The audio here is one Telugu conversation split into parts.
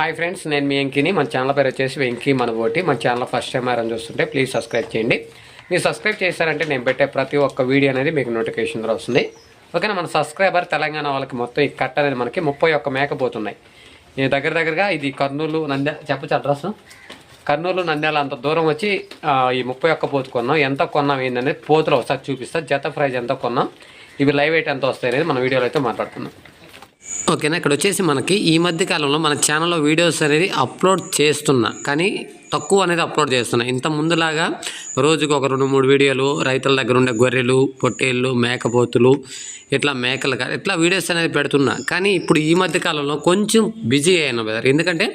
హాయ్ ఫ్రెండ్స్ నేను మీ వెంకీని. మన ఛానల్ పేరు వచ్చేసి వెంకీ మనబోటి. మన ఛానల్ ఫస్ట్ టైం ఎవరైనా చూస్తుంటే ప్లీజ్ సబ్స్క్రైబ్ చేయండి. మీరు సబ్స్క్రైబ్ చేశారంటే నేను పెట్టే ప్రతి ఒక్క వీడియో అనేది మీకు నోటిఫికేషన్ ద్వారా వస్తుంది. ఓకేనా? మన సబ్స్క్రైబర్ తెలంగాణ వాళ్ళకి మొత్తం ఈ కట్ట అనేది మనకి ముప్పై ఒక్క మేకపోతున్నాయి. దగ్గర దగ్గరగా ఇది కర్నూలు నంద్యాల చెప్పచ్చు అడ్రస్? కర్నూలు నంద్యాల అంత దూరం వచ్చి ఈ ముప్పై ఒక్క పోతు కొన్నాం. ఎంత కొన్నాం ఏంటనేది పోతులు ఒకసారి చూపిస్తా. జత ప్రైజ్ ఎంత కొన్నాం? ఇవి లైవ్ ఎయిట్ ఎంత వస్తాయి అనేది మన వీడియోలో అయితే మాట్లాడుతున్నాం ఓకేనా? ఇక్కడ వచ్చేసి మనకి ఈ మధ్య కాలంలో మన ఛానల్లో వీడియోస్ అనేది అప్లోడ్ చేస్తున్నా. కానీ తక్కువ అనేది అప్లోడ్ చేస్తున్నా. ఇంత ముందులాగా రోజుకు ఒక రెండు మూడు వీడియోలు రైతుల దగ్గర ఉండే గొర్రెలు పొట్టేళ్ళు మేకపోతులు ఇట్లా మేకలు ఇట్లా వీడియోస్ అనేది పెడుతున్నా. కానీ ఇప్పుడు ఈ మధ్య కాలంలో కొంచెం బిజీ అయ్యాను బ్రదర్. ఎందుకంటే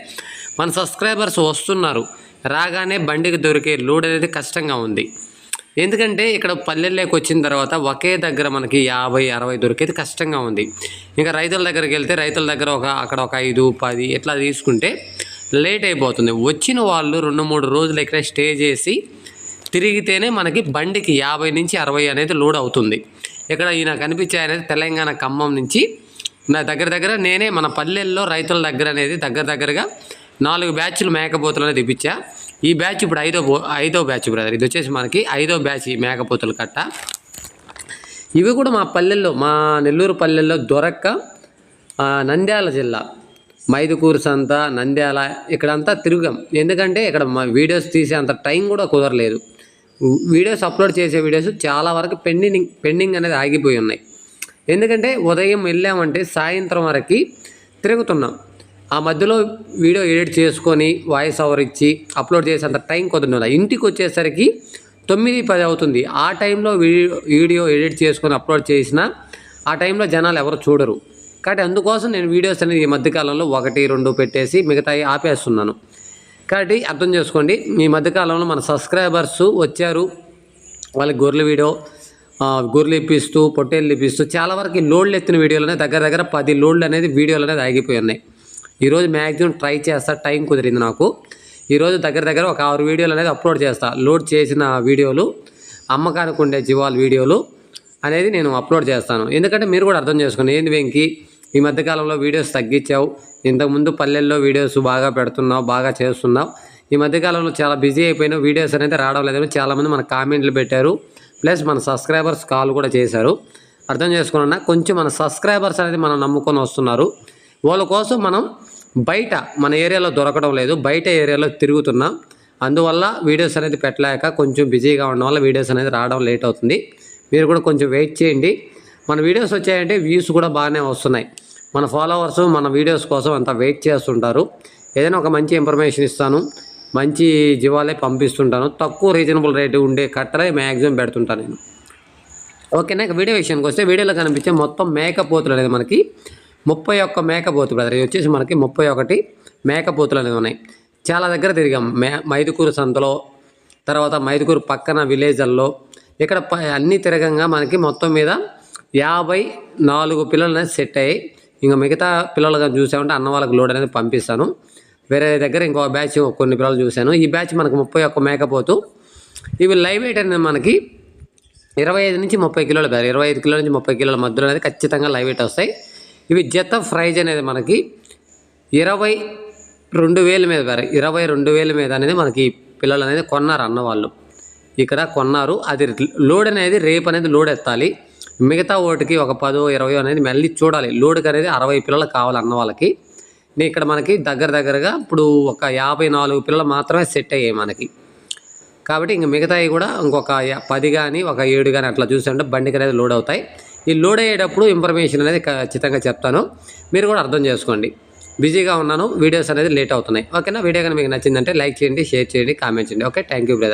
మన సబ్స్క్రైబర్స్ వస్తున్నారు. రాగానే బండికి దొరికే లోడ్ అనేది కష్టంగా ఉంది. ఎందుకంటే ఇక్కడ పల్లెల్లోకి వచ్చిన తర్వాత ఒకే దగ్గర మనకి యాభై అరవై దొరికేది కష్టంగా ఉంది. ఇంకా రైతుల దగ్గరికి వెళ్తే రైతుల దగ్గర ఒక అక్కడ ఒక ఐదు పది ఇట్లా తీసుకుంటే లేట్ అయిపోతుంది. వచ్చిన వాళ్ళు రెండు మూడు రోజులు ఇక్కడ స్టే చేసి తిరిగితేనే మనకి బండికి యాభై నుంచి అరవై అనేది లోడ్ అవుతుంది. ఇక్కడ ఈయన కనిపించే అనేది తెలంగాణ ఖమ్మం నుంచి నా దగ్గర దగ్గర నేనే మన పల్లెల్లో రైతుల దగ్గర అనేది దగ్గర దగ్గరగా నాలుగు బ్యాచ్లు మేకపోతులు అనేది ఇప్పించా ఈ బ్యాచ్ ఇప్పుడు ఐదో ఐదో బ్యాచ్ బ్రదర్. ఇది వచ్చేసి మనకి ఐదో బ్యాచ్ ఈ మేకపోతుల కట్ట. ఇవి కూడా మా పల్లెల్లో మా నెల్లూరు పల్లెల్లో దొరక్క నంద్యాల జిల్లా. మైదుకూరు సంత నంద్యాల ఇక్కడంతా తిరుగాం. ఎందుకంటే ఇక్కడ మా వీడియోస్ తీసే అంత టైం కూడా కుదరలేదు. వీడియోస్ అప్లోడ్ చేసే వీడియోస్ చాలా వరకు పెండింగ్ పెండింగ్ అనేది ఆగిపోయి ఉన్నాయి. ఎందుకంటే ఉదయం వెళ్ళామంటే సాయంత్రం వరకు తిరుగుతున్నాం. ఆ మధ్యలో వీడియో ఎడిట్ చేసుకొని వాయిస్ ఓవర్ ఇచ్చి అప్లోడ్ చేసేంత టైం కుదరదు ఇంటికి వచ్చేసరికి తొమ్మిది పది అవుతుంది. ఆ టైంలో వీడియో వీడియో ఎడిట్ చేసుకొని అప్లోడ్ చేసిన ఆ టైంలో జనాలు ఎవరు చూడరు. కాబట్టి అందుకోసం నేను వీడియోస్ అనేది ఈ మధ్యకాలంలో ఒకటి రెండు పెట్టేసి మిగతాయి ఆపేస్తున్నాను. కాబట్టి అర్థం చేసుకోండి ఈ మధ్యకాలంలో మన సబ్స్క్రైబర్స్ వచ్చారు. వాళ్ళకి గొర్రెల వీడియో గొర్రెలు ఇప్పిస్తూ పొట్టేళ్ళు ఇప్పిస్తూ చాలా వరకు లోడ్లు ఎత్తిన వీడియోలు అనేది దగ్గర దగ్గర పది లోడ్లు అనేది వీడియోలు అనేది ఆగిపోయి ఉన్నాయి. ఈరోజు మ్యాక్సిమం ట్రై చేస్తా టైం కుదిరింది నాకు. ఈరోజు దగ్గర దగ్గర ఒక ఆరు వీడియోలు అనేది అప్లోడ్ చేస్తా లోడ్ చేసిన వీడియోలు అమ్మకానికి ఉండే జీవాల వీడియోలు అనేది నేను అప్లోడ్ చేస్తాను. ఎందుకంటే మీరు కూడా అర్థం చేసుకోండి ఏంది వెంకి ఈ మధ్యకాలంలో వీడియోస్ తగ్గించావు ఇంతకుముందు పల్లెల్లో వీడియోస్ బాగా పెడుతున్నావు బాగా చేస్తున్నావు ఈ మధ్యకాలంలో చాలా బిజీ అయిపోయిన వీడియోస్ అనేది రావడం లేదని చాలామంది మన కామెంట్లు పెట్టారు ప్లస్ మన సబ్స్క్రైబర్స్ కాల్ కూడా చేశారు. అర్థం చేసుకున్నా కొంచెం మన సబ్స్క్రైబర్స్ అనేది మనం నమ్ముకొని వస్తున్నారు. వాళ్ళ కోసం మనం బయట మన ఏరియాలో దొరకడం లేదు. బయట ఏరియాలో తిరుగుతున్నాం. అందువల్ల వీడియోస్ అనేది పెట్టలేక కొంచెం బిజీగా ఉండడం వల్ల వీడియోస్ అనేది రావడం లేట్ అవుతుంది. మీరు కూడా కొంచెం వెయిట్ చేయండి. మన వీడియోస్ వచ్చాయంటే వ్యూస్ కూడా బాగానే వస్తున్నాయి. మన ఫాలోవర్స్ మన వీడియోస్ కోసం అంతా వెయిట్ చేస్తుంటారు. ఏదైనా ఒక మంచి ఇన్ఫర్మేషన్ ఇస్తాను. మంచి జీవాలే పంపిస్తుంటాను. తక్కువ రీజనబుల్ రేటు ఉండే కట్టలే మ్యాక్సిమం పెడుతుంటాను నేను. ఓకేనా నాకు వీడియో విషయానికి వస్తే వీడియోలో కనిపించే మొత్తం మేకపోతులు అనేది మనకి ముప్పై ఒక్క మేకపోతు బ్రదర్. ఇది వచ్చేసి మనకి ముప్పై ఒకటి మేకపోతులు అనేవి ఉన్నాయి. చాలా దగ్గర తిరిగాం. మే మైదుకూరు సంతలో తర్వాత మైదుకూరు పక్కన విలేజల్లో. ఇక్కడ ప అన్నీ తిరగంగా మనకి మొత్తం మీద యాభై నాలుగు పిల్లలు అనేది సెట్ అయ్యాయి. ఇంకా మిగతా పిల్లలుగా చూసామంటే అన్న వాళ్ళకి లోడ్ అనేది పంపిస్తాను. వేరే దగ్గర ఇంకో బ్యాచ్ కొన్ని పిల్లలు చూశాను. ఈ బ్యాచ్ మనకు ముప్పై ఒక్క మేకపోతు. ఇవి లైవ్ వెయిట్ అనేది మనకి ఇరవై ఐదు నుంచి ముప్పై కిలోలు కాదు ఇరవై ఐదు కిలోల నుంచి ముప్పై కిలోల మధ్యలో అనేది ఖచ్చితంగా లైవ్ వెయిట్ వస్తాయి. ఇవి జత ప్రైజ్ అనేది మనకి ఇరవై రెండు వేల మీద ఇరవై రెండు వేల మీద అనేది మనకి పిల్లలు అనేది కొన్నారు అన్నవాళ్ళు. ఇక్కడ కొన్నారు అది లోడ్ అనేది రేపు అనేది లోడ్ ఎత్తాలి. మిగతా ఓటికి ఒక పదో ఇరవై అనేది మళ్ళీ చూడాలి. లోడ్కి అనేది అరవై పిల్లలు కావాలన్న వాళ్ళకి. నేను ఇక్కడ మనకి దగ్గర దగ్గరగా ఇప్పుడు ఒక యాభై నాలుగు పిల్లలు మాత్రమే సెట్ అయ్యాయి మనకి. కాబట్టి ఇంక మిగతాయి కూడా ఇంకొక పది కానీ ఒక ఏడు కానీ అట్లా చూస్తుంటే బండికి అనేది లోడ్ అవుతాయి. ఈ లోడ్ అయ్యేటప్పుడు ఇన్ఫర్మేషన్ అనేది ఖచ్చితంగా చెప్తాను. మీరు కూడా అర్థం చేసుకోండి. బిజీగా ఉన్నాను వీడియోస్ అనేది లేట్ అవుతున్నాయి. ఓకేనా? వీడియో కానీ మీకు నచ్చిందంటే లైక్ చేయండి షేర్ చేయండి కామెంట్ చేయండి. ఓకే? Thank you brother.